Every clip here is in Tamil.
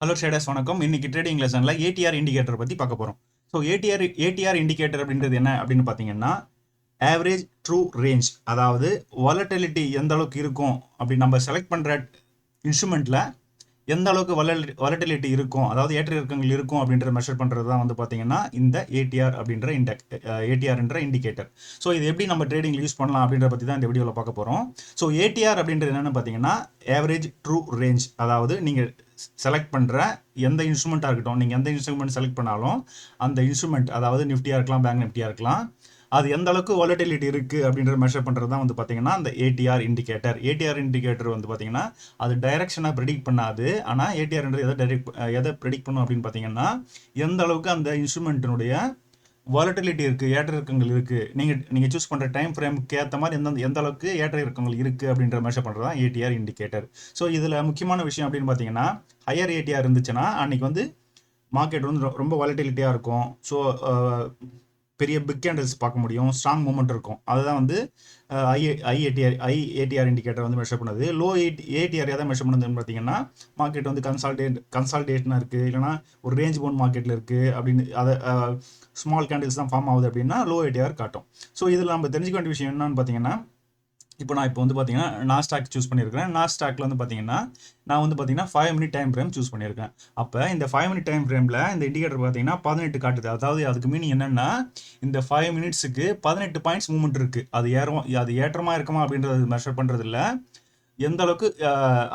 ஹலோ ட்ரேடர்ஸ் வணக்கம். இன்னைக்கு ட்ரேடிங் லெசனில் ஏடிஆர் இண்டிகேட்டர் பற்றி பார்க்க போகிறோம் ஸோ ஏடிஆர் ஏடிஆர் இண்டிகேட்டர் அப்படின்றது என்ன அப்படின்னு பார்த்தீங்கன்னா ஆவரேஜ் ட்ரூ ரேஞ்ச் அதாவது வாலட்டிலிட்டி எந்த அளவுக்கு இருக்கும் அப்படி நம்ம செலக்ட் பண்ணுற இன்ஸ்ட்ருமெண்ட்டில் எந்த அளவுக்கு வலல் வலட்டிலிட்டி இருக்கும் அதாவது ஏற்ற இறக்கங்கள் இருக்கும் அப்படின்ற மெஷர் பண்ணுறது தான் வந்து பார்த்தீங்கன்னா இந்த ஏடிஆர் அப்படின்ற இண்டெக் ஏடிஆர்ன்ற இண்டிகேட்டர் ஸோ இது எப்படி நம்ம ட்ரேடிங் யூஸ் பண்ணலாம் அப்படின்ற பற்றி தான் இந்த வீடியோவில் பார்க்க போகிறோம் ஸோ ஏடிஆர் அப்படின்றது என்னென்னு பார்த்தீங்கன்னா ஆவரேஜ் ட்ரூ ரேஞ்ச் அதாவது நீங்கள் செலக்ட் பண்ணுற எந்த இன்ஸ்ட்ருமெண்ட்டாக இருக்கட்டும் நீங்கள் எந்த இன்ஸ்ட்ருமெண்ட் செலக்ட் பண்ணாலும் அந்த இன்ஸ்ட்ருமெண்ட் அதாவது நிஃப்டியாக இருக்கலாம் பேங்க் நிஃப்டியாக இருக்கலாம் அது எந்த அளவுக்கு வாலட்டிலிட்டி இருக்குது அப்படின்ற மெஷர் பண்ணுறது தான் வந்து பார்த்தீங்கன்னா அந்த ஏடிஆர் இண்டிகேட்டர் ஏடிஆர் இண்டிகேட்டர் வந்து பார்த்தீங்கன்னா அது டைரக்ஷனாக ப்ரெடிக்ட் பண்ணாது. ஆனால் ஏடிஆர்ன்றது எதை டைரக்ட் எதை ப்ரெடிக்ட் பண்ணும் அப்படின்னு பார்த்தீங்கன்னா எந்த அளவுக்கு அந்த இன்ஸ்ட்ருமெண்ட்டினுடைய வாலட்டிலிட்டி இருக்குது ஏற்ற இறக்கங்கள் இருக்குது நீங்கள் நீங்கள் சூஸ் பண்ணுற டைம் ஃப்ரேமுக்கு ஏற்ற மாதிரி எந்த எந்த அளவுக்கு ஏற்ற இறக்கங்கள் இருக்குது அப்படின்ற மெஷர் பண்ணுறது தான் ஏடிஆர் இண்டிகேட்டர் ஸோ இதில் முக்கியமான விஷயம் அப்படின்னு பார்த்தீங்கன்னா ஹையர் ஏடிஆர் இருந்துச்சுன்னா அன்றைக்கி வந்து மார்க்கெட் வந்து ரொம்ப வாலட்டிலிட்டியாக இருக்கும். ஸோ பெரிய பிக் கேண்டல்ஸ் பார்க்க முடியும். ஸ்ட்ராங் மூமெண்ட் இருக்கும். அதுதான் வந்து I I ATR I ATR indicator வந்து மெஷர் பண்ணுது. லோ ஏடி ஏடிஆர் எதாவது மெஷர் பண்ணுதுன்னு பார்த்தீங்கன்னா மார்க்கெட் வந்து கன்சால்டேட் கன்சால்டேஷனாக இருக்குது இல்லைனா ஒரு ரேஞ்ச் போன் மார்க்கெட்டில் இருக்குது அப்படின்னு அதை ஸ்மால் கேண்டில்ஸ் தான் ஃபார்ம் ஆகுது அப்படின்னா லோ ஏடிஆர் காட்டும். ஸோ இதில் நம்ம தெரிஞ்சுக்க வேண்டிய விஷயம் என்னன்னு பார்த்தீங்கன்னா இப்போ நான் இப்போ வந்து பார்த்தீங்கன்னா நாஸ்டாக் சூஸ் பண்ணியிருக்கிறேன். நாஸ்டாக்ல வந்து பார்த்தீங்கன்னா நான் வந்து பார்த்தீங்கன்னா five minute time frame choose பண்ணியிருக்கேன் அப்போ இந்த ஃபைவ் மினிட் டைம் ஃப்ரேமில் இந்த இண்டிகேட்டர் பார்த்தீங்கன்னா பதினெட்டு காட்டுது. அதாவது அதுக்கு மீனிங் என்னென்னா இந்த ஃபைவ் மினிட்ஸுக்கு பதினெட்டு பாயிண்ட்ஸ் மூவ்மெண்ட் இருக்குது அது ஏறும் அது ஏற்றமாக இருக்குமா அப்படின்றது மெஷர் பண்ணுறது இல்லை எந்த அளவுக்கு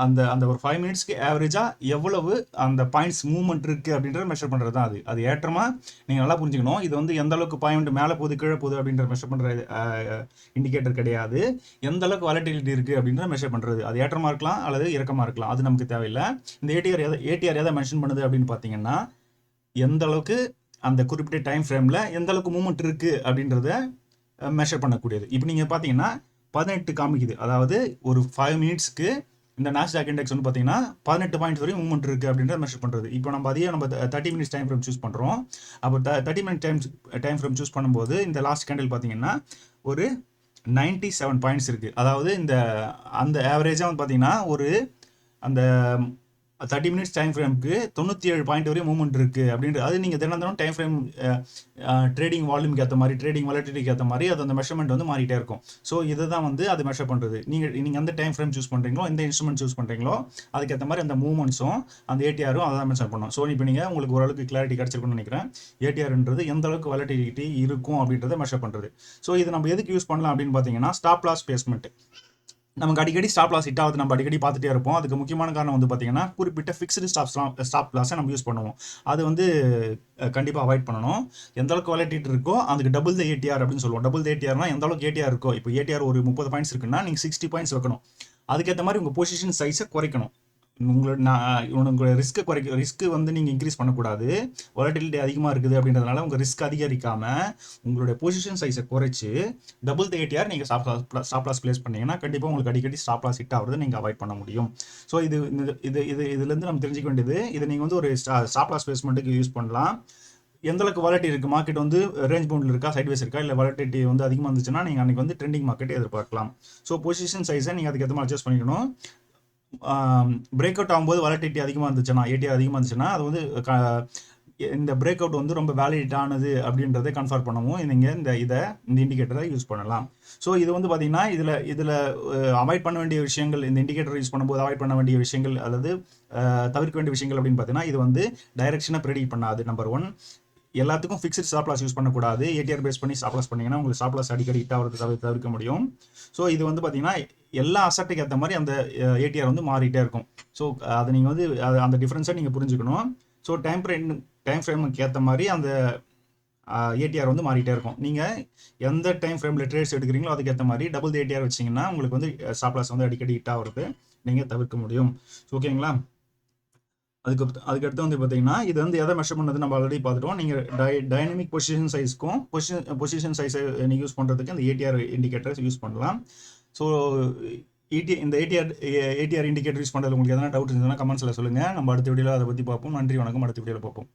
அந்த அந்த ஒரு ஃபைவ் மினிட்ஸ்க்கு ஆவரேஜாக எவ்வளவு அந்த பாயிண்ட்ஸ் மூவ்மெண்ட் இருக்குது அப்படின்றத மெஷர் பண்ணுறது தான் அது. அது ஏற்றமா நீங்கள் நல்லா புரிஞ்சுக்கணும். இது வந்து எந்த அளவுக்கு பாயிண்ட் மேலே போகுது கீழே போகுது அப்படின்ற மெஷர் பண்ணுற இண்டிகேட்டர் கிடையாது. எந்த அளவுக்கு வாலட்டிலிட்டி இருக்குது அப்படின்றத மெஷர் பண்ணுறது அது ஏற்றமாக இருக்கலாம் அல்லது இறக்கமாக இருக்கலாம். அது நமக்கு தேவையில்லை. இந்த ஏடிஆர் எதை ஏடிஆர் எதை மென்ஷன் பண்ணுது அப்படின்னு பார்த்தீங்கன்னா எந்த அளவுக்கு அந்த குறிப்பிட்ட டைம் ஃப்ரேமில் எந்த அளவுக்கு மூவ்மெண்ட் இருக்குது அப்படின்றத மெஷர் பண்ணக்கூடியது. இப்போ நீங்கள் பார்த்தீங்கன்னா பதினெட்டு காமிக்குது. அதாவது ஒரு ஃபைவ் மினிட்ஸ்க்கு இந்த நாஸ்டாக் இண்டெக்ஸ் வந்து பார்த்தீங்கன்னா பதினெட்டு பாயிண்ட் வரையும் மூவ்மெண்ட் இருக்குது அப்படின்றத மெஷர் பண்ணுறது இப்போ நம்ம அதையே நம்ம thirty minutes time frame choose பண்ணுறோம் அப்போ thirty minute time time frame choose பண்ணும்போது இந்த லாஸ்ட் கேண்டில் பார்த்தீங்கன்னா ஒரு 97 செவன் பாயிண்ட்ஸ் இருக்குது அதாவது இந்த அந்த ஆவரேஜாக வந்து பார்த்தீங்கன்னா ஒரு அந்த தேர்ட்டி மினிட்ஸ் டைம் ஃப்ரேமுக்கு தொண்ணூற்றி ஏழு பாயிண்ட் வரையும் மூவ்மெண்ட் இருக்குது அப்படின்றது. அது நீங்கள் தினம் தினம் டைம் ஃப்ரேம் ட்ரேடிங் வால்யூம்க்கு ஏற்ற மாதிரி ட்ரேடிங் வாலட்டிலிட்டிக்கு ஏற்ற மாதிரி அது அந்த மெஷர்மெண்ட் வந்து மாறிட்டே இருக்கும். ஸோ இதை தான் வந்து அது மெஷர் பண்ணுறது நீங்கள் நீங்கள் எந்த டைம் ஃப்ரேம் சூஸ் பண்ணுறீங்களோ எந்த இன்ஸ்ட்ருமெண்ட் சூஸ் பண்ணுறீங்களோ அதுக்கேற்ற மாதிரி அந்த மூவ்மெண்ட்ஸும் அந்த ஏடிஆரும் அதை தான் மென்ஷன் பண்ணும் ஸோ இப்போ நீங்கள் உங்களுக்கு ஓரளவுக்கு கிளாரிட்டி கிடச்சிருக்குன்னு நினைக்கிறேன். ஏடிஆர்ன்றது எந்த அளவுக்கு வாலட்டிலிட்டி இருக்கும் அப்படின்றத மெஷர் பண்ணுறது ஸோ இது நம்ம எதுக்கு யூஸ் பண்ணலாம் அப்படின்னு பார்த்தீங்கன்னா ஸ்டாப் லாஸ் பேஸ்மெண்ட் நமக்கு அடிக்கடி ஸ்டாப் லாஸ் ஹிட் ஆகுது. நம்ம அடிக்கடி பார்த்துட்டே இருப்போம். அதுக்கு முக்கியமான காரணம் வந்து பார்த்தீங்கன்னா குறிப்பிட்ட ஃபிக்ஸ்டு ஸ்டாப் ஸ்டாப் லாஸை நம்ம யூஸ் பண்ணுவோம். அது வந்து கண்டிப்பாக அவாய்ட் பண்ணணும். எந்த அளவுக்கு வாலட்டிலிட்டி இருக்கோ அதுக்கு டபுள் த ஏடிஆர் அப்படின்னு சொல்லுவோம். டபுள் த ஏடிஆர்னா எந்த அளவுக்கு ஏடிஆர் இருக்கோ இப்போ ஏடிஆர் ஒரு முப்பது பாயிண்ட்ஸ் இருக்குன்னா நீங்கள் சிக்ஸ்டி பாயிண்ட்ஸ் வைக்கணும். அதுக்கேற்ற மாதிரி உங்கள் பொசிஷன் சைஸை குறைக்கணும். உங்களோட நான் உங்களோட ரிஸ்க்கை குறைக்க ரிஸ்க்கு வந்து நீங்கள் இன்க்ரீஸ் பண்ணக்கூடாது. வாலட்டிலிட்டி அதிகமாக இருக்குது அப்படின்றதுனால உங்கள் ரிஸ்க் அதிகரிக்காமல் உங்களுடைய பொசிஷன் சைஸை குறைச்சி டபுள் த ஏடிஆர் நீங்கள் stop loss stop loss place பண்ணீங்கன்னா கண்டிப்பாக உங்களுக்கு அடிக்கடி ஸ்டாப் லாஸ் ஹிட் ஆகிறது நீங்கள் அவாய்ட் பண்ண முடியும். ஸோ இது இது இது இதுலேருந்து நம்ம தெரிஞ்சுக்க வேண்டியது இதை நீங்கள் வந்து ஒரு ஸ்டாப் லாஸ் பிளேஸ்மெண்ட்டுக்கு யூஸ் பண்ணலாம். எந்த அளவுக்கு வாலட்டி இருக்குது மார்க்கெட் வந்து ரேஞ்ச் பவுண்டில் இருக்கா? சைட்வேஸ் இருக்கா? இல்லை வாலிட்டி வந்து அதிகமாக இருந்துச்சுன்னா நீங்கள் அன்றைக்கி வந்து ட்ரெண்டிங் மார்க்கெட் எதிர்பார்க்கலாம். ஸோ பொசிஷன் சைஸை நீங்கள் அதுக்கு எத்தனை மாதிரி அட்ஜஸ்ட் பண்ணிக்கணும். பிரேக் அவுட் ஆகும்போது வாலட்டிலிட்டி அதிகமாக இருந்துச்சுன்னா ஏடிஆர் அதிகமாக இருந்துச்சுன்னா அது வந்து க- இந்த பிரேக் அவுட் வந்து ரொம்ப வேலிட் ஆனது அப்படின்றத கன்ஃபார்ம் பண்ணவும் நீங்கள் இந்த இதை இந்த இண்டிகேட்டரை யூஸ் பண்ணலாம். ஸோ இது வந்து பார்த்தீங்கன்னா இதில் இதில் அவாய்ட் பண்ண வேண்டிய விஷயங்கள் இந்த இண்டிகேட்டர் யூஸ் பண்ணும்போது அவாய்ட் பண்ண வேண்டிய விஷயங்கள் அல்லது தவிர்க்க வேண்டிய விஷயங்கள் அப்படின்னு பார்த்தீங்கன்னா இது வந்து டைரக்ஷனை ப்ரெடிக்ட் பண்ணாது நம்பர் ஒன் எல்லாத்துக்கும் ஃபிக்ஸ்ட் ஸ்டாப் லாஸ் யூஸ் பண்ணக்கூடாது. ஏடிஆர் பேஸ் பண்ணி ஸ்டாப் லாஸ் பண்ணிங்கன்னா உங்களுக்கு ஸ்டாப் லாஸ் அடிக்கடி ஹிட் ஆகிறது தவிர தவிர்க்க முடியும். ஸோ இது வந்து பார்த்தீங்கன்னா எல்லா அசட்டுக்கு ஏற்ற மாதிரி அந்த ஏடிஆர் வந்து மாறிட்டே இருக்கும். ஸோ அதை நீங்கள் வந்து அந்த டிஃப்ரென்ஸை நீங்கள் புரிஞ்சுக்கணும். ஸோ டைம் ஃப்ரேம் டைம் ஃப்ரேமுக்கு ஏற்ற மாதிரி அந்த ஏடிஆர் வந்து மாறிட்டே இருக்கும். நீங்கள் எந்த டைம் ஃப்ரேமில் ட்ரேட்ஸ் எடுக்கிறீங்களோ அதுக்கேற்ற மாதிரி டபுள் ஏடிஆர் வச்சிங்கன்னா உங்களுக்கு வந்து ஸ்டாப் லாஸ் வந்து அடிக்கடி ஹிட் ஆகிறது நீங்கள் தவிர்க்க முடியும். ஓகேங்களா அதுக்கு அதுக்கடுத்து வந்து பார்த்தீங்கன்னா இது வந்து எதை மெஷர் பண்ணது நம்ம ஆல்ரெடி பார்த்துட்டோம். நீங்கள் டை டைனமிக் பொசிஷன் சைஸ்க்கும் பொசிஷன் பொசிஷன் சைஸை நீங்கள் யூஸ் பண்ணுறதுக்கு அந்த ஏடிஆர் இண்டிகேட்டர்ஸ் யூஸ் பண்ணலாம். ஸோ ஏடி இந்த ஏடிஆர் ஏடிஆர் இண்டிகேட்டர் யூஸ் பண்ணுறது உங்களுக்கு எதனா டவுட் இருந்ததுன்னா கமெண்ட்ஸில் சொல்லுங்கள் நம்ம அடுத்த வீடியோவில் அதை பற்றி பார்ப்போம். நன்றி வணக்கம். அடுத்த வீடியோவில் பார்ப்போம்.